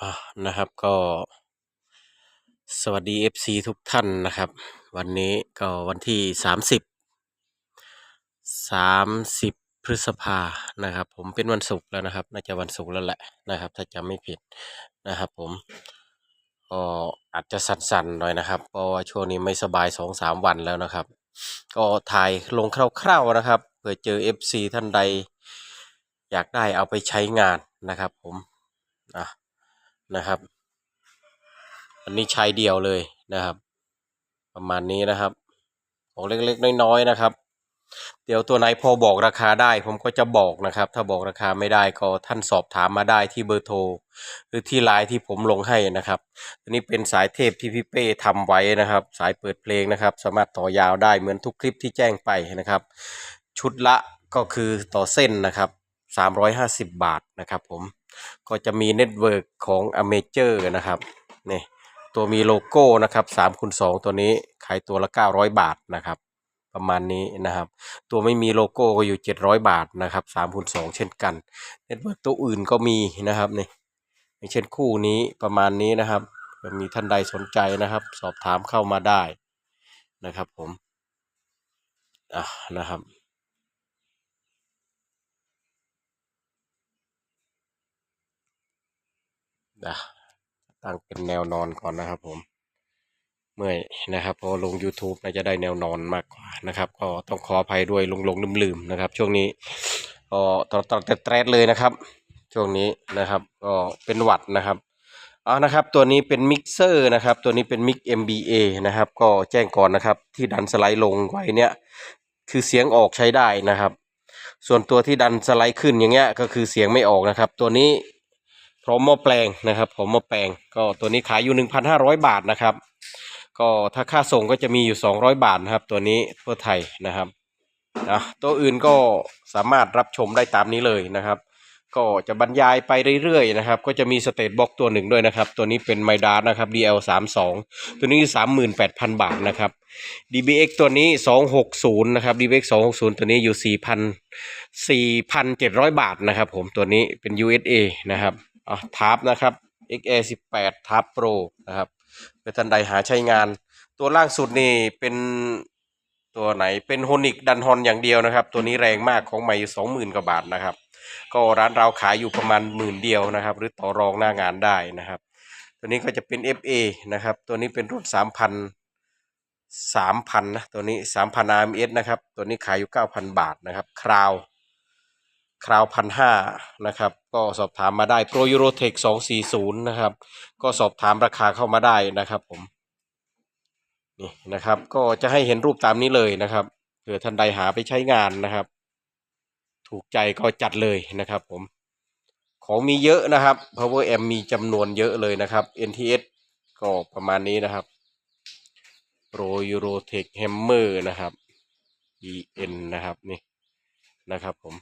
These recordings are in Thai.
อะนะครับก็สวัสดี FC ทุกท่านนะครับ วันนี้ก็วันที่ 30 30 พฤษภานะครับ ผมเป็นวันศุกร์แล้วนะครับ น่าจะวันศุกร์แล้วแหละนะครับ ถ้าจำไม่ผิดนะครับ ผมก็อาจจะสั่นๆหน่อยนะครับ เพราะว่าช่วงนี้ไม่สบายสองสามวันแล้วนะครับ ก็ถ่ายลงคร่าวๆนะครับเผื่อเจอ FC ท่านใด อยากได้เอาไปใช้งานนะครับ ผมอะ นะครับ อันนี้ใช้เดียวเลยนะครับ ประมาณนี้นะครับ ของเล็กๆน้อยๆนะครับ เดี๋ยวตัวไหนพอบอกราคาได้ ผมก็จะบอกนะครับ ถ้าบอกราคาไม่ได้ก็ท่านสอบถามมาได้ที่เบอร์โทรหรือที่ไลน์ที่ผมลงให้นะครับ ตัวนี้เป็นสายเทพที่พี่เป้ทำไว้นะครับ สายเปิดเพลงนะครับ สามารถต่อยาวได้เหมือนทุกคลิปที่แจ้งไปนะครับ ชุดละก็คือต่อเส้นนะครับ350 บาทนะครับผม ก็จะมีเน็ตเวิร์กของ a m a z e r นะครับนี่ตัวมีโลโก้นะครับ3คูณ2ตัวนี้ขายตัวละ 900 บาทนะครับ ประมาณนี้นะครับ ตัวไม่มีโลโก้ก็อยู่ 700 บาทนะครับ3คูณ2เช่นกันเน็ตเวิร์กตัวอื่นก็มีนะครับนี่อย่างเช่นคู่นี้ประมาณนี้นะครับมีท่านใดสนใจนะครับ สอบถามเข้ามาได้นะครับผมอะนะครับ นะตั้งเป็นแนวนอนก่อนนะครับผม เมื่อยนะครับพอลง YouTube น่าจะได้แนวนอนมากกว่านะครับ ก็ต้องขออภัยด้วยลงลงลืมลืมๆนะครับ ช่วงนี้ก็ตอนตอนแต่แตรดเลยนะครับ ช่วงนี้นะครับ ก็เป็นหวัดนะครับเอานะครับตัวนี้เป็นมิกเซอร์นะครับตัวนี้เป็นมิก MBA นะครับก็แจ้งก่อนนะครับที่ดันสไลด์ลงไว้เนี่ยคือเสียงออกใช้ได้นะครับ ส่วนตัวที่ดันสไลด์ขึ้นอย่างเงี้ยก็คือเสียงไม่ออกนะครับ ตัวนี้ พร้อมหม้อแปลงนะครับพร้อมหม้อแปลงก็ตัวนี้ขายอยู่ 1,500 บาทนะครับ ก็ถ้าค่าส่งก็จะมีอยู่ 200 บาทนะครับ ตัวนี้ทั่วไทยนะครับนะตัวอื่นก็สามารถรับชมได้ตามนี้เลยนะครับ ก็จะบรรยายไปเรื่อยๆนะครับ ก็จะมีสเตตบ็อกตัวหนึ่งด้วยนะครับ ตัวนี้เป็นไมดาร์นะครับ DL 3 2 ตัวนี้ 38,000 บาทนะครับ DBX ตัวนี้ 260 นะครับ DBX 260 ตัวนี้อยู่ 4,000 4,700 บาทนะครับ ผมตัวนี้เป็น USA นะครับ อะทาร์ปนะครับ XA 18 Tab Pro นะครับเพื่อท่านใดหาใช้งาน ตัวล่างสุดนี่เป็นตัวไหนเป็นโฮนิกดันฮอนอย่างเดียวนะครับ ตัวนี้แรงมากของใหม่อยู่20,000กว่าบาทนะครับ ก็ร้านเราขายอยู่ประมาณหมื่นเดียวนะครับ หรือต่อรองหน้างานได้นะครับ ตัวนี้ก็จะเป็น FA นะครับ ตัวนี้เป็นรุ่น3,000 3,000นนะตัวนี้3,000 RMS นะครับ ตัวนี้ขายอยู่9,000บาทนะครับคราว คราวพันห้านะครับ ก็สอบถามมาได้ Pro Eurotech 240นะครับ ก็สอบถามราคาเข้ามาได้นะครับผมนี่นะครับ ก็จะให้เห็นรูปตามนี้เลยนะครับเผื่อท่านใดหาไปใช้งานนะครับ ถูกใจก็จัดเลยนะครับผม ของมีเยอะนะครับ Power M มีจำนวนเยอะเลยนะครับ NTS ก็ประมาณนี้นะครับ Pro Eurotech Hammer นะครับ EN นะครับนี่นะครับผม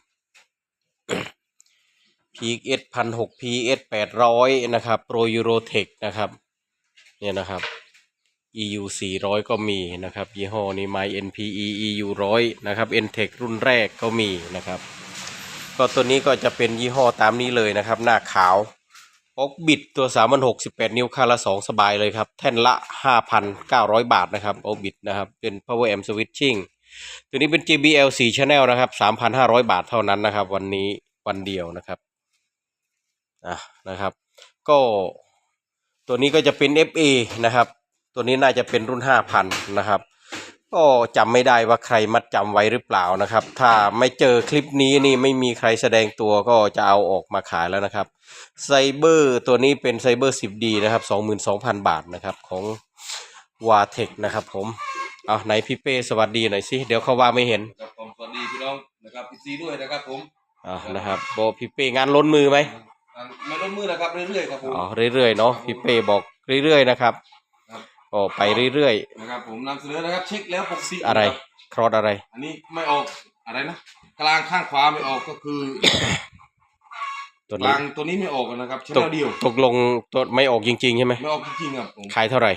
PX พันหก PX แปดร้อยนะครับ Pro Eurotech นะครับ เนี่ยนะครับ EU 400ก็มีนะครับ ยี่ห้อนี้ My NPE EU 100นะครับ NTEC รุ่นแรกก็มีนะครับ ก็ตัวนี้ก็จะเป็นยี่ห้อตามนี้เลยนะครับ หน้าขาวออกบิดตัว3 6 18นิ้วค่าละ2สบายเลยครับ แท่นละ5,900บาทนะครับออบิดนะครับ เป็น Power Amp Switching ตัวนี้เป็น JBL 4 Channel นะครับ 3,500 บาทเท่านั้นนะครับ วันนี้วันเดียวนะครับอะนะครับ ก็ตัวนี้ก็จะเป็น FA นะครับ ตัวนี้น่าจะเป็นรุ่น 5,000 นะครับ ก็จำไม่ได้ว่าใครมัดจำไว้หรือเปล่านะครับ ถ้าไม่เจอคลิปนี้นี่ไม่มีใครแสดงตัวก็จะเอาออกมาขายแล้วนะครับไซเบอร์ตัวนี้เป็นไซเบอร์ 10D นะครับ 22,000 บาทนะครับของวาเทคนะครับผม เอาไหนพี่เป้สวัสดีหน่อยสิเดี๋ยวเขาว่าไม่เห็นครับผมสวัสดีพี่น้องนะครับพี่ซีด้วยนะครับผมอ่านะครับโบพี่เป้งานล้นมือไหมอ่าไม่ล้นมือนะครับเรื่อยๆครับผมอ๋อเรื่อยๆเนาะพี่เป้บอกเรื่อยๆนะครับครับก็ไปเรื่อยนะครับผมนำเสนอนะครับเช็คแล้วปกติๆอะไรนคบครอดอะไร อันนี้ไม่ออกอะไรนะกลางข้างขวาไม่ออกก็คือตัวกนี้ลางตัวนี้ไม่ออกนะครับชตแนกลเดียวตกลงตัวไม่ออกจริงๆใช่ไหมไม่ออกจริงๆครับผมขายเท่าไหร่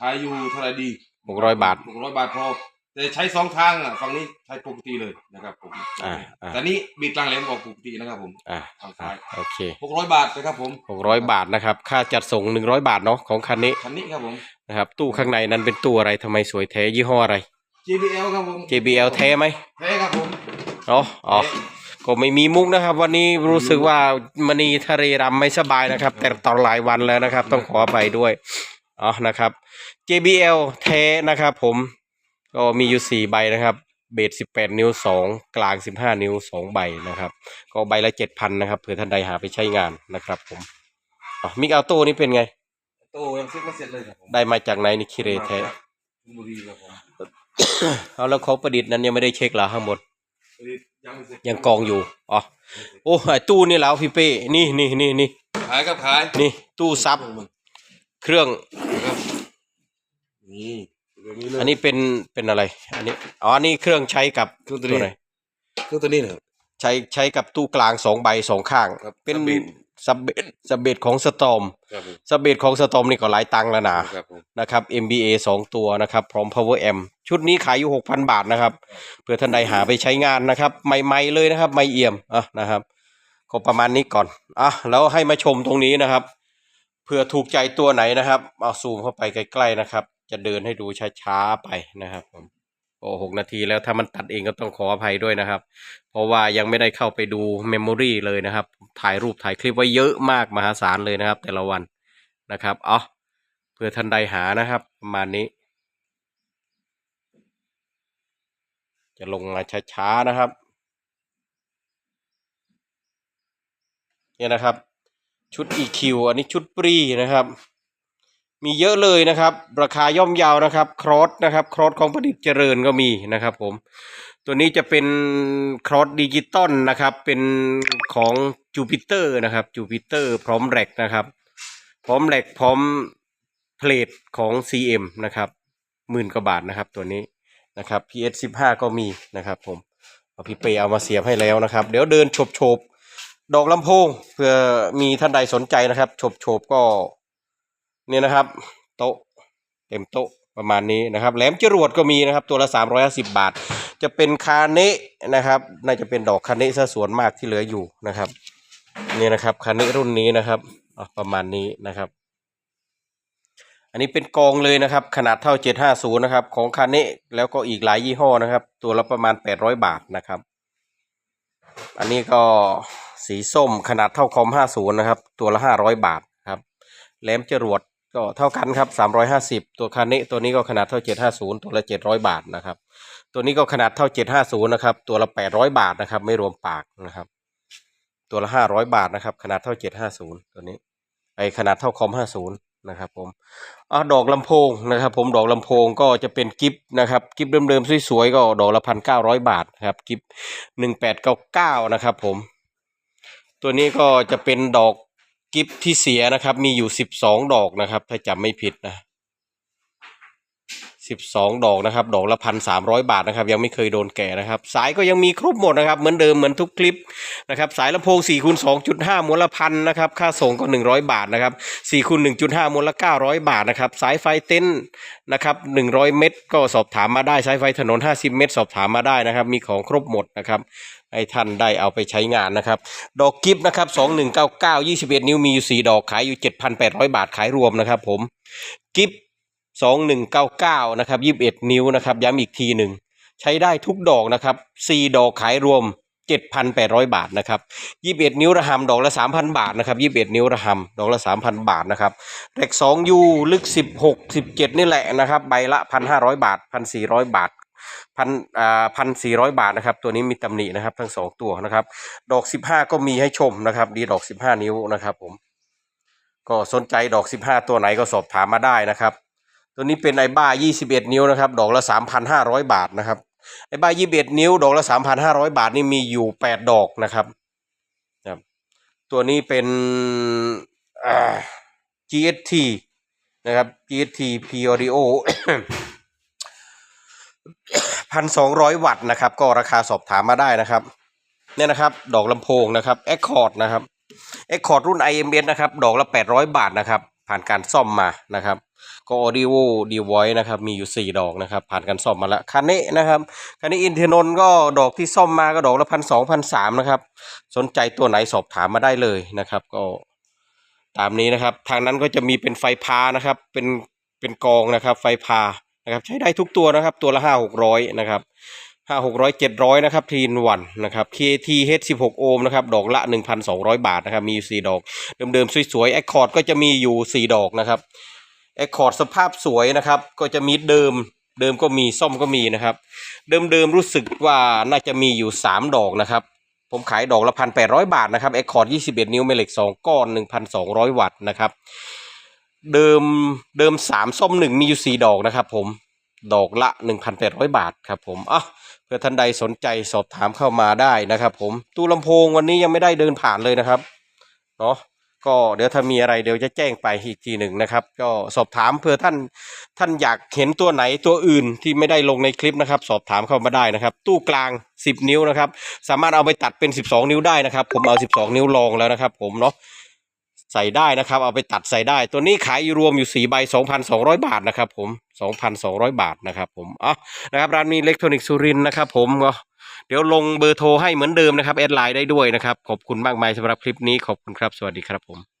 ขายอยู่เท่าไหรดี หกร้อยบาท หกร้อยบาทพอแต่ใช้สองทางอะฝั่งนี้ใช้ปกติเลยนะครับผมอ่าอ่า แต่นี้บีดกลางแหลมออกปกตินะครับผมอ่าทางอ่าซ้ายโอเคหกร้อยบาทนะครับผมหกร้อยบาทนะครับ ค่าจัดส่งหนึ่งร้อยบาทเนาะของคันนี้คันนี้ครับผม นะครับ ตู้ข้างในนั้นเป็นตู้อะไรทำไมสวยแท้ยี่ห้ออะไร JBL ครับผม JBL แท้ไหมแท้ครับผมเนาะอ๋อ ก็ไม่มีมุกนะครับ วันนี้รู้สึกว่ามณีทะเลรำไม่สบายนะครับ แต่ตอนหลายวันแล้วนะครับ ต้องขอไปด้วย อ๋อนะครับ JBL แท้นะครับผมก็มีอยู่สี่ใบนะครับ เบสสิบแปดนิ้วสองกลางสิบห้านิ้วสองใบนะครับ ก็ใบละเจ็ดพันนะครับเผื่อท่านใดหาไปใช้งานนะครับผมอ๋อมิกอัลโต้นี่เป็นไงโตยังซื้อไม่เสร็จเลยครับผมได้มาจากไหนนี่คิเรแท้ชลบุรีครับผมเอาแล้วเขาประดิษฐ์นั้นยังไม่ได้เช็คเหรอข้างบนยังไม่เสร็จยังกองอยู่อ๋อโอ้ไอ้ตู้นี่แล้วพี่เป้นี่นี่นี่นี่ขายครับขายนี่ตู้ซับ เครื่องครับนี่แบบนี้เลยอันนี้เป็นเป็นอะไร อันนี้อ๋ออันนี้เครื่องใช้กับเครื่องตัวนี้ไหนเครื่องตัวนี้นะครับ ใช้ใช้กับตู้กลางสองใบสองข้าง ครับเป็นซับเบสซับเบสซับเบสของสตอมครับผมซับเบสของสตอมนี่ก็หลายตังค์แล้วนะ ครับผม นะครับ MBA สองตัวนะครับ พร้อม power amp ชุดนี้ขายอยู่หกพันบาทนะครับ เพื่อท่านใดหาไปใช้งานนะครับ ใหม่ๆเลยนะครับ ไม่เอี่ยมอะนะครับ ก็ประมาณนี้ก่อนอะแล้วให้มาชมตรงนี้นะครับ เผื่อถูกใจตัวไหนนะครับ เอาซูมเข้าไปใกล้ ๆนะครับ จะเดินให้ดูช้าๆไปนะครับผมโอ้หกนาทีแล้วถ้ามันตัดเองก็ต้องขออภัยด้วยนะครับ เพราะว่ายังไม่ได้เข้าไปดูเมมโมรีเลยนะครับ ถ่ายรูปถ่ายคลิปไว้เยอะมากมหาศาลเลยนะครับ แต่ละวันนะครับอ๋อเพื่อท่านใดหานะครับ ประมาณนี้ จะลงมาช้าๆนะครับ เนี่ยนะครับ ชุด EQ อันนี้ชุดปรีนะครับ มีเยอะเลยนะครับ ราคาย่อมเยาวนะครับ ครอสนะครับ ครอสของประดิษฐ์เจริญก็มีนะครับผม ตัวนี้จะเป็นครอสดิจิตอลนะครับ เป็นของจูปิเตอร์นะครับจูปิเตอร์พร้อมแรกนะครับ พร้อมแรกพร้อมเพลทของ CM นะครับหมื่นกว่าบาทนะครับตัวนี้นะครับ PS 15 ก็มีนะครับผมพี่เปเอามาเสียบให้แล้วนะครับ เดี๋ยวเดินโฉบโฉบๆ ดอกลำโพงเพื่อมีท่านใดสนใจนะครับโฉบโฉบก็เนี่ยนะครับ โต๊ะเต็มโต๊ะประมาณนี้นะครับแหลมจรวดก็มีนะครับ ตัวละ 350 บาท จะเป็นคาเนะนะครับน่าจะเป็นดอกคาเนะซะส่วนมากที่เหลืออยู่นะครับนี่นะครับคาเนะรุ่นนี้นะครับประมาณนี้นะครับ อันนี้เป็นกองเลยนะครับ ขนาดเท่า 750 นะครับ ของคาเนะแล้วก็อีกหลายยี่ห้อนะครับ ตัวละประมาณ 800 บาทนะครับ อันนี้ก็ สีส้มขนาดเท่าคอม 50 นะครับ ตัวละ 500 บาทครับแหลมจรวดก็เท่ากันครับ 350 ตัวคาเนะตัวนี้ก็ขนาดเท่า 750 ตัวละ 700 บาทนะครับ ตัวนี้ก็ขนาดเท่า 750 นะครับ ตัวละ 800 บาทนะครับ ไม่รวมปากนะครับ ตัวละ 500 บาทนะครับ ขนาดเท่า 750 ตัวนี้ ไอขนาดเท่าคอม 50 นะครับผมอะดอกลำโพงนะครับ ผมดอกลำโพงก็จะเป็นกิฟนะครับกิฟเดิมๆสวยๆก็ดอกละพันเก้าร้อยบาทครับกิฟหนึ่งแปดเก้าเก้านะครับ ผม ตัวนี้ก็จะเป็นดอกกิฟที่เสียนะครับ มีอยู่สิบสองดอกนะครับ ถ้าจำไม่ผิดนะ สิบสองดอกนะครับ ดอกละพันสามร้อยบาทนะครับ ยังไม่เคยโดนแก่นะครับ สายก็ยังมีครบหมดนะครับ เหมือนเดิมเหมือนทุกคลิปนะครับสายลำโพง4คูณ2.5มูลละพันนะครับค่าส่งก็ 100 บาทนะครับ4คูณ1.5มูลค่า900 บาทนะครับสายไฟเต็นท์นะครับ100 เมตรก็สอบถามมาได้สายไฟถนน 50 เมตรสอบถามมาได้นะครับ มีของครบหมดนะครับให้ท่านได้เอาไปใช้งานนะครับ ดอกกิฟต์นะครับ 2199 21 นิ้วมีอยู่ 4 ดอกขายอยู่ 7,800 บาทขายรวมนะครับผมกิฟต์ 2199 นะครับ 21 นิ้วนะครับ ย้ำอีกทีหนึ่ง ใช้ได้ทุกดอกนะครับ 4 ดอกขายรวม 7,800 บาทนะครับ 21 นิ้วระหำดอกละ 3,000 บาทนะครับ 21 นิ้วระหำดอกละ 3,000 บาทนะครับแรก2ยูลึก 16 17 นี่แหละนะครับ ใบละ 1,500 บาท 1,400 บาทพันอ่าพันสี่ร้อยบาทนะครับ ตัวนี้มีตำหนินะครับ ทั้งสองตัวนะครับ ดอก15ก็มีให้ชมนะครับ ดีดอก15นิ้วนะครับ ผม ก็สนใจดอก15ตัวไหนก็สอบถามมาได้นะครับ ตัวนี้เป็นไอบ้า 21 นิ้วนะครับ ดอกละ 3,500 บาทนะครับไอ้บ้ายี่สิบเอ็ดนิ้ว ดอกละสามพันห้าร้อยบาทนี่มีอยู่แปดดอกนะครับครับตัวนี้เป็น GST นะครับ GST P Audio พันสองร้อยวัตต์นะครับ ก็ราคาสอบถามมาได้นะครับเนี่ยนะครับ ดอกลำโพงนะครับ Accord นะครับ Accord รุ่น IMS นะครับ ดอกละแปดร้อยบาทนะครับ ผ่านการซ่อมมานะครับ ก็ audio device นะครับมีอยู่ 4 ดอกนะครับ ผ่านการซ่อมมาแล้วคันนี้นะครับคันนี้อินเทนนท์ก็ดอกที่ซ่อมมาก็ดอกละพันสองพันสามนะครับ สนใจตัวไหนสอบถามมาได้เลยนะครับ ก็ตามนี้นะครับ ทางนั้นก็จะมีเป็นไฟพานะครับ เป็นเป็นกองนะครับ ไฟพานะครับ ใช้ได้ทุกตัวนะครับ ตัวละห้าหกร้อยนะครับห้าหกร้อยเจ็ดร้อยนะครับทีนวันนะครับ KT H สิบหกโอห์มนะครับ ดอกละหนึ่งพันสองร้อยบาทนะครับ มีสี่ดอก เดิมๆ สวยๆ a อ c คอร์ดก็จะมีอยู่สี่ดอกนะครับ a อ c คอร์ดสภาพสวยนะครับ ก็จะมีเดิมเดิมก็มีซ่อมก็มีนะครับ เดิมๆรู้สึกว่าน่าจะมีอยู่สามดอกนะครับ ผมขายดอกละพันแปดร้อยบาทนะครับ a อ c คอร์ดยี่สิบเอ็ดนิ้วแม่เหล็กสองก้อนหนึ่งพันสองร้อยวัตต์นะครับ เดิมเดิมสามส้มหนึ่งมีอยู่สี่ดอกนะครับ ผมดอกละหนึ่งพันแปดร้อยบาทครับผมอะเพื่อท่านใดสนใจสอบถามเข้ามาได้นะครับ ผมตู้ลำโพงวันนี้ยังไม่ได้เดินผ่านเลยนะครับเนาะ ก็เดี๋ยวถ้ามีอะไรเดี๋ยวจะแจ้งไปอีกทีหนึ่งนะครับ ก็สอบถามเพื่อท่านท่านอยากเห็นตัวไหนตัวอื่นที่ไม่ได้ลงในคลิปนะครับ สอบถามเข้ามาได้นะครับ ตู้กลาง 10 นิ้วนะครับ สามารถเอาไปตัดเป็น 12 นิ้วได้นะครับ ผมเอา 12 นิ้วลองแล้วนะครับ ผมเนาะใส่ได้นะครับ เอาไปตัดใส่ได้ ตัวนี้ขายอยู่รวมอยู่4ใบ2,200บาทนะครับ ผม2,200บาทนะครับ ผมอะนะครับร้านมีอิเล็กทรอนิกส์สุรินนะครับ ผมก็ เดี๋ยวลงเบอร์โทรให้เหมือนเดิมนะครับแอดไลน์ได้ด้วยนะครับ ขอบคุณมากมายสำหรับคลิปนี้ขอบคุณครับ สวัสดีครับผม